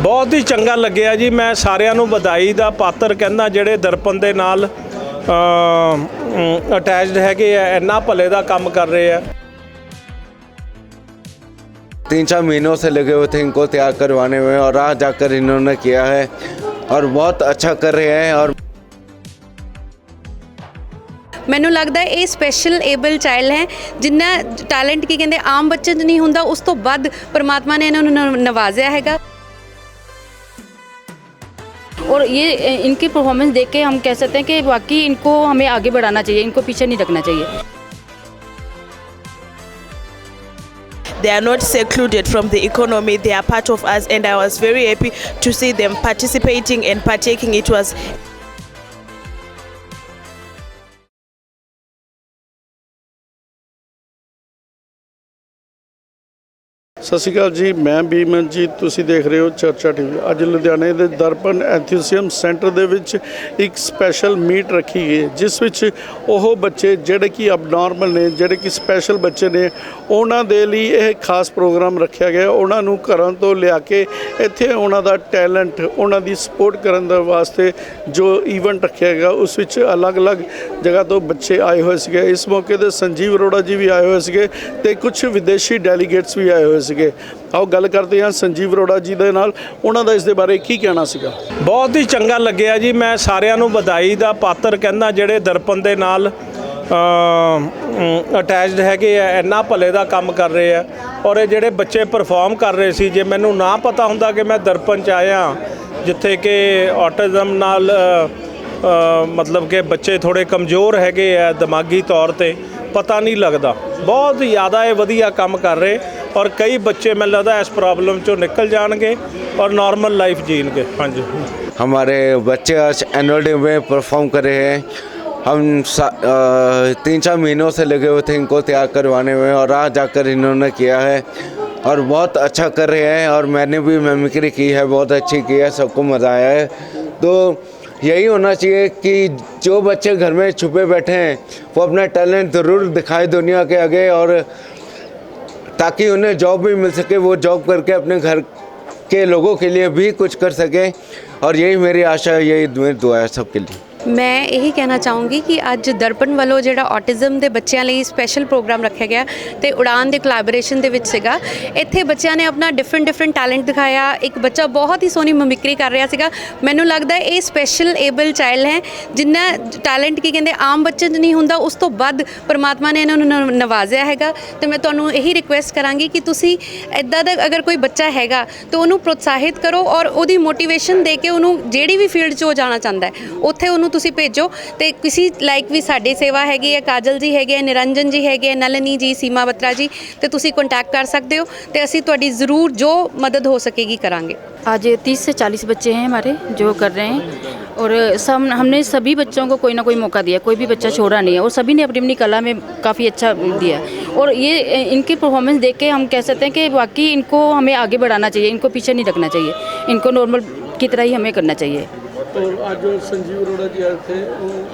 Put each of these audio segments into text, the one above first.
ਬਹੁਤ ਹੀ ਚੰਗਾ ਲੱਗਿਆ ਜੀ ਮੈਂ ਸਾਰਿਆਂ ਨੂੰ ਵਧਾਈ ਦਾ ਪਾਤਰ ਕਹਿੰਦਾ ਜਿਹੜੇ ਦਰਪਣ ਦੇ ਨਾਲ ਅਟੈਚਡ ਹੈਗੇ ਆ ਇੰਨਾ ਭਲੇ ਦਾ ਕੰਮ ਕਰ ਰਹੇ ਆ तीन चार महीनों से लगे हुए थे इनको तैयार करवाने में और आज जाकर इन्होंने किया है और बहुत अच्छा कर रहे हैं और ਮੈਨੂੰ ਲੱਗਦਾ ਹੈ ਇਹ ਸਪੈਸ਼ਲ ਏਬਲ ਚਾਈਲਡ ਹੈ ਜਿੰਨਾ ਟੈਲੈਂਟ ਕੀ ਕਹਿੰਦੇ ਆਮ ਬੱਚੇ 'ਚ ਨਹੀਂ ਹੁੰਦਾ ਉਸ ਤੋਂ ਵੱਧ ਪਰਮਾਤਮਾ ਨੇ ਇਹਨਾਂ ਨੂੰ ਨਵ- ਨਵਾਜ਼ਿਆ ਹੈਗਾ और ये इनकी परफॉर्मेंस देख के हम कह सकते हैं कि वाकई इनको हमें आगे बढ़ाना चाहिए इनको पीछे नहीं रखना चाहिए They are not secluded from the economy. They are part of us, and I was very happy to see them participating and partaking. It was ਸਤਿ ਸ਼੍ਰੀ ਅਕਾਲ ਜੀ, ਮੈਂ ਬੀਮਨਜੀਤ ਤੁਸੀਂ ਦੇਖ ਰਹੇ ਹੋ ਚਰਚਾ ਟੀਵੀ। ਅੱਜ ਲੁਧਿਆਣੇ ਦੇ ਦਰਪਣ ਐਂਥੂਸੀਅਮ ਸੈਂਟਰ ਦੇ ਵਿੱਚ ਇੱਕ ਸਪੈਸ਼ਲ ਮੀਟ ਰੱਖੀ ਗਈ ਜਿਸ ਵਿੱਚ ਉਹ ਬੱਚੇ ਜਿਹੜੇ ਕਿ ਅਬਨੋਰਮਲ ਨੇ, ਜਿਹੜੇ ਕਿ ਸਪੈਸ਼ਲ ਬੱਚੇ ਨੇ, ਉਹਨਾਂ ਦੇ ਲਈ ਇਹ ਖਾਸ ਪ੍ਰੋਗਰਾਮ ਰੱਖਿਆ ਗਿਆ ਉਹਨਾਂ ਨੂੰ ਘਰਾਂ ਤੋਂ ਲਿਆ ਕੇ ਇੱਥੇ ਉਹਨਾਂ ਦਾ ਟੈਲੈਂਟ, ਉਹਨਾਂ ਦੀ ਸਪੋਰਟ ਕਰਨ ਦੇ ਵਾਸਤੇ ਜੋ ਈਵੈਂਟ ਰੱਖਿਆ ਗਿਆ, ਉਸ ਵਿੱਚ ਅਲੱਗ-ਅਲੱਗ ਜਗ੍ਹਾ ਤੋਂ ਬੱਚੇ ਆਏ ਹੋਏ ਸੀਗੇ। ਇਸ ਮੌਕੇ ਤੇ ਸੰਜੀਵ ਅਰੋੜਾ ਜੀ ਵੀ ਆਏ ਹੋਏ ਸੀਗੇ ਤੇ ਕੁਝ ਵਿਦੇਸ਼ੀ ਡੈਲੀਗੇਟਸ ਵੀ ਆਏ ਹੋਏ ਸੀ ਸੀਗੇ। ਆਓ ਗੱਲ ਕਰਦੇ ਹਾਂ ਸੰਜੀਵ ਅਰੋੜਾ ਜੀ ਦੇ ਨਾਲ। ਉਹਨਾਂ ਦਾ ਇਸ ਦੇ ਬਾਰੇ ਕੀ ਕਹਿਣਾ ਸੀਗਾ? ਬਹੁਤ ਹੀ ਚੰਗਾ ਲੱਗਿਆ ਜੀ। ਮੈਂ ਸਾਰਿਆਂ ਨੂੰ ਵਧਾਈ ਦਾ ਪਾਤਰ ਕਹਿੰਦਾ, ਜਿਹੜੇ ਦਰਪਣ ਦੇ ਨਾਲ ਅਟੈਚਡ ਹੈਗੇ ਆ, ਇੰਨਾ ਭਲੇ ਦਾ ਕੰਮ ਕਰ ਰਹੇ ਆ। ਔਰ ਇਹ ਜਿਹੜੇ ਬੱਚੇ ਪਰਫਾਰਮ ਕਰ ਰਹੇ ਸੀ, ਜੇ ਮੈਨੂੰ ਨਾ ਪਤਾ ਹੁੰਦਾ ਕਿ ਮੈਂ ਦਰਪਣ ਚ ਆਇਆ, ਜਿੱਥੇ ਕਿ ਆਟਿਜ਼ਮ ਨਾਲ ਮਤਲਬ ਕਿ ਬੱਚੇ ਥੋੜੇ ਕਮਜ਼ੋਰ ਹੈਗੇ ਆ ਦਿਮਾਗੀ ਤੌਰ ਤੇ, ਪਤਾ ਨਹੀਂ ਲੱਗਦਾ। ਬਹੁਤ ਜ਼ਿਆਦਾ ਇਹ ਵਧੀਆ ਕੰਮ ਕਰ ਰਹੇ। ਔਰ ਕਈ ਬੱਚੇ ਮੈਨੂੰ ਲੱਗਦਾ ਇਸ ਪ੍ਰੋਬਲਮ ਚੋਂ ਨਿਕਲ ਜਾਣਗੇ ਔਰ ਨਾਰਮਲ ਲਾਈਫ ਜੀਣਗੇ ਹਾਂਜੀ हमारे बच्चे आज एनुअल डे में परफॉर्म कर रहे हैं हम सा- अ, तीन चार महीनों से लगे हुए थे इनको तैयार करवाने में और आज जाकर इन्होंने किया है और बहुत अच्छा कर रहे हैं और मैंने भी मेमिक्री की है बहुत अच्छी की है सबको मज़ा आया है तो यही होना चाहिए कि जो बच्चे घर में छुपे बैठे हैं वो अपना टैलेंट ज़रूर दिखाए दुनिया के आगे और ताकि उन्हें जॉब भी मिल सके वो जॉब करके अपने घर के लोगों के लिए भी कुछ कर सकें और यही मेरी आशा है यही मेरी दुआ है सबके लिए ਮੈਂ ਇਹੀ ਕਹਿਣਾ ਚਾਹੂੰਗੀ ਕਿ ਅੱਜ ਦਰਪਣ ਵੱਲੋਂ ਜਿਹੜਾ ਆਟਿਜ਼ਮ ਦੇ ਬੱਚਿਆਂ ਲਈ ਸਪੈਸ਼ਲ ਪ੍ਰੋਗਰਾਮ ਰੱਖਿਆ ਗਿਆ ਤੇ ਉਡਾਨ ਦੇ ਕੋਲੈਬੋਰੇਸ਼ਨ ਦੇ ਵਿੱਚ ਸੀਗਾ। ਇੱਥੇ ਬੱਚਿਆਂ ਨੇ ਆਪਣਾ ਡਿਫਰੈਂਟ ਡਿਫਰੈਂਟ ਟੈਲੈਂਟ ਦਿਖਾਇਆ। ਇੱਕ ਬੱਚਾ ਬਹੁਤ ਹੀ ਸੋਹਣੀ ਮਿਮਿਕਰੀ ਕਰ ਰਿਹਾ ਸੀਗਾ। ਮੈਨੂੰ ਲੱਗਦਾ ਇਹ ਸਪੈਸ਼ਲ ਏਬਲ ਚਾਈਲਡ ਹੈ, ਜਿੰਨਾ ਟੈਲੈਂਟ ਕੀ ਕਹਿੰਦੇ ਆਮ ਬੱਚੇ 'ਚ ਨਹੀਂ ਹੁੰਦਾ, ਉਸ ਤੋਂ ਵੱਧ ਪਰਮਾਤਮਾ ਨੇ ਇਹਨਾਂ ਨੂੰ ਨਵ- ਨਵਾਜ਼ਿਆ ਹੈਗਾ। ਤੇ ਮੈਂ ਤੁਹਾਨੂੰ ਇਹੀ ਰਿਕੁਐਸਟ ਕਰਾਂਗੀ ਕਿ ਤੁਸੀਂ ਐਦਾਂ ਦਾ ਅਗਰ ਕੋਈ ਬੱਚਾ ਹੈਗਾ, ਤਾਂ ਉਹਨੂੰ ਪ੍ਰੋਤਸਾਹਿਤ ਕਰੋ ਔਰ ਉਹਦੀ ਮੋਟੀਵੇਸ਼ਨ ਦੇ ਕੇ ਉਹਨੂੰ ਜਿਹੜੀ ਵੀ ਫੀਲਡ 'ਚ ਉਹ ਜਾਣਾ ਚਾਹੁੰਦਾ ਹੈ, ਉੱਥੇ ਉਹਨੂੰ ਤੁਸੀਂ ਭੇਜੋ ਤੇ ਕਿਸੇ ਲਾਈਕ ਵੀ ਸਾਡੀ ਸੇਵਾ ਹੈਗੀ ਹੈ ਕਾਜਲ ਜੀ ਹੈਗੇ ਹੈ ਨਿਰੰਜਨ ਜੀ ਹੈਗੇ ਹੈ ਨਲਨੀ ਜੀ ਸੀਮਾ ਬਤਰਾ ਜੀ ਤੇ ਤੁਸੀਂ ਕੰਟੈਕਟ ਕਰ ਸਕਦੇ ਹੋ ਤੇ ਅਸੀਂ ਤੁਹਾਡੀ ਜ਼ਰੂਰ ਜੋ ਮਦਦ ਹੋ ਸਕੇਗੀ ਕਰਾਂਗੇ आज तीस से चालीस बच्चे हैं हमारे जो कर रहे हैं और सब हमने सभी बच्चों को कोई ना कोई मौका दिया कोई भी बच्चा छोड़ा नहीं है और सभी ने अपनी अपनी कला में काफ़ी अच्छा दिया है और ये इनकी परफॉर्मेंस देख के हम कह सकते हैं कि वाकई इनको हमें आगे बढ़ाना चाहिए इनको पीछे नहीं रखना चाहिए इनको नॉर्मल की तरह ही हमें करना चाहिए तो आज जो संजीव अरोड़ा जी आए थे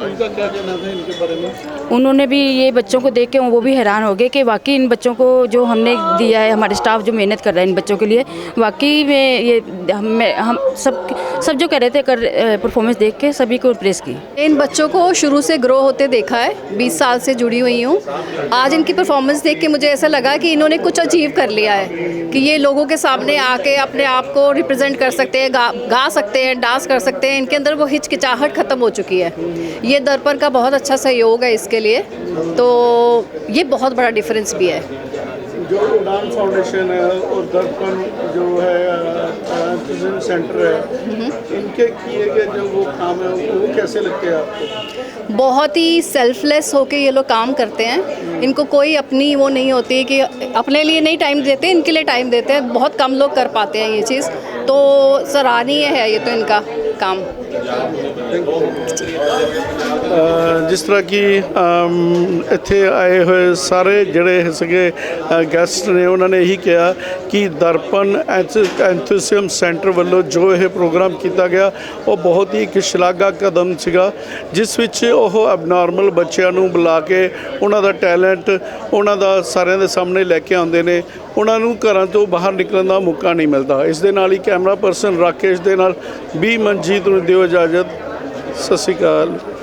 उनका क्या कहना था इनके बारे में? उन्होंने भी ये बच्चों को देख के, वो भी हैरान हो गए कि वाकई इन बच्चों को जो हमने दिया है, हमारे स्टाफ जो मेहनत कर रहा है इन बच्चों के लिए, वाकई में ये हम हम सब सब जो कह रहे थे कर परफॉर्मेंस देख के सभी को प्रेस की। इन बच्चों को शुरू से ग्रो होते देखा है 20 साल से जुड़ी हुई हूँ। आज इनकी परफॉर्मेंस देख के मुझे ऐसा लगा कि इन्होंने कुछ अचीव कर लिया है कि ये लोगों के सामने आके अपने आप को रिप्रेजेंट कर सकते हैं गा, गा सकते हैं डांस कर सकते हैं। इनके अंदर वो हिचकिचाहट ख़त्म हो चुकी है। ये दर्पण का बहुत अच्छा सहयोग है इसके लिए। तो ये बहुत बड़ा डिफरेंस भी है। जो उड़ान फाउंडेशन है और दर्पण जो है ऑटिज्म सेंटर है। इनके किए गए जो वो काम है वो कैसे लगते हैं आपको? बहुत ही सेल्फलेस होके ये लोग काम करते हैं। इनको कोई अपनी वो नहीं होती कि अपने लिए नहीं टाइम देते इनके लिए टाइम देते हैं। बहुत कम लोग कर पाते हैं ये चीज़। तो सराहनीय है ये तो इनका काम। ਜਿਸ ਤਰ੍ਹਾਂ ਕਿ ਇੱਥੇ ਆਏ ਹੋਏ ਸਾਰੇ ਜਿਹੜੇ ਸੀਗੇ ਗੈਸਟ ਨੇ, ਉਹਨਾਂ ਨੇ ਇਹੀ ਕਿਹਾ ਕਿ ਦਰਪਣ ਐਂਥੂਸੀਅਮ ਸੈਂਟਰ ਵੱਲੋਂ ਜੋ ਇਹ ਪ੍ਰੋਗਰਾਮ ਕੀਤਾ ਗਿਆ, ਉਹ ਬਹੁਤ ਹੀ ਇੱਕ ਸ਼ਲਾਘਾ ਕਦਮ ਸੀਗਾ, ਜਿਸ ਵਿੱਚ ਉਹ ਅਬਨੋਰਮਲ ਬੱਚਿਆਂ ਨੂੰ ਬੁਲਾ ਕੇ ਉਹਨਾਂ ਦਾ ਟੈਲੈਂਟ ਉਹਨਾਂ ਦਾ ਸਾਰਿਆਂ ਦੇ ਸਾਹਮਣੇ ਲੈ ਕੇ ਆਉਂਦੇ ਨੇ। ਉਹਨਾਂ ਨੂੰ ਘਰਾਂ ਤੋਂ ਬਾਹਰ ਨਿਕਲਣ ਦਾ ਮੌਕਾ ਨਹੀਂ ਮਿਲਦਾ। ਇਸ ਦੇ ਨਾਲ ਹੀ ਕੈਮਰਾ ਪਰਸਨ ਰਾਕੇਸ਼ ਦੇ ਨਾਲ ਵੀ ਮਨਜੀਤ ਨੂੰ ਦਿਓ ਇਜਾਜ਼ਤ। ਸਤਿ ਸ਼੍ਰੀ ਅਕਾਲ।